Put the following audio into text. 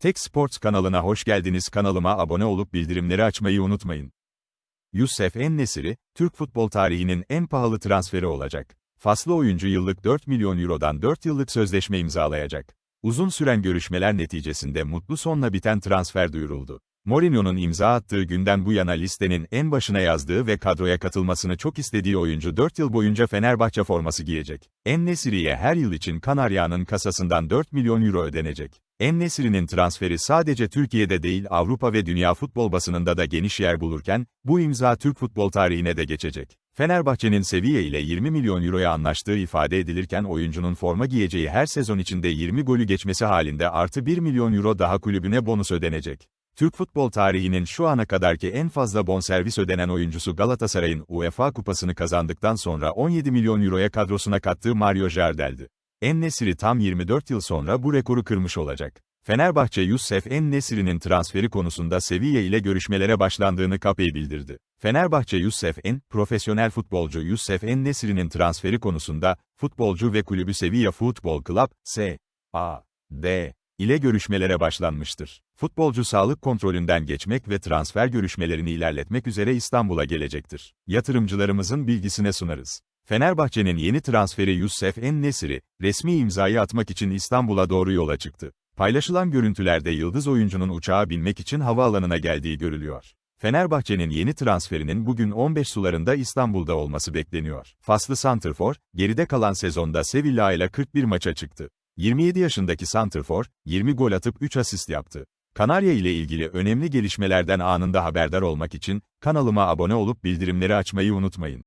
Tek Sports kanalına hoş geldiniz. Kanalıma abone olup bildirimleri açmayı unutmayın. Yusuf En-Nesyri, Türk futbol tarihinin en pahalı transferi olacak. Faslı oyuncu yıllık 4 milyon eurodan 4 yıllık sözleşme imzalayacak. Uzun süren görüşmeler neticesinde mutlu sonla biten transfer duyuruldu. Mourinho'nun imza attığı günden bu yana listenin en başına yazdığı ve kadroya katılmasını çok istediği oyuncu 4 yıl boyunca Fenerbahçe forması giyecek. En-Nesyri'ye her yıl için Kanarya'nın kasasından 4 milyon euro ödenecek. En-Nesyri'nin transferi sadece Türkiye'de değil Avrupa ve dünya futbol basınında da geniş yer bulurken, bu imza Türk futbol tarihine de geçecek. Fenerbahçe'nin Sevilla ile 20 milyon euroya anlaştığı ifade edilirken oyuncunun forma giyeceği her sezon içinde 20 golü geçmesi halinde artı 1 milyon euro daha kulübüne bonus ödenecek. Türk futbol tarihinin şu ana kadarki en fazla bonservis ödenen oyuncusu Galatasaray'ın UEFA kupasını kazandıktan sonra 17 milyon euroya kadrosuna kattığı Mario Jardel'di. En-Nesyri tam 24 yıl sonra bu rekoru kırmış olacak. Fenerbahçe Yusuf En-Nesyri'nin transferi konusunda Sevilla ile görüşmelere başlandığını kapıyı bildirdi. Fenerbahçe Yusuf En, profesyonel futbolcu Yusuf En-Nesyri'nin transferi konusunda, futbolcu ve kulübü Sevilla Futbol Club, S. A. D ile görüşmelere başlanmıştır. Futbolcu sağlık kontrolünden geçmek ve transfer görüşmelerini ilerletmek üzere İstanbul'a gelecektir. Yatırımcılarımızın bilgisine sunarız. Fenerbahçe'nin yeni transferi Yusuf En-Nesyri, resmi imzayı atmak için İstanbul'a doğru yola çıktı. Paylaşılan görüntülerde yıldız oyuncunun uçağa binmek için havaalanına geldiği görülüyor. Fenerbahçe'nin yeni transferinin bugün 15 sularında İstanbul'da olması bekleniyor. Faslı Santrfor, geride kalan sezonda Sevilla ile 41 maça çıktı. 27 yaşındaki Santrfor, 20 gol atıp 3 asist yaptı. Kanarya ile ilgili önemli gelişmelerden anında haberdar olmak için, kanalıma abone olup bildirimleri açmayı unutmayın.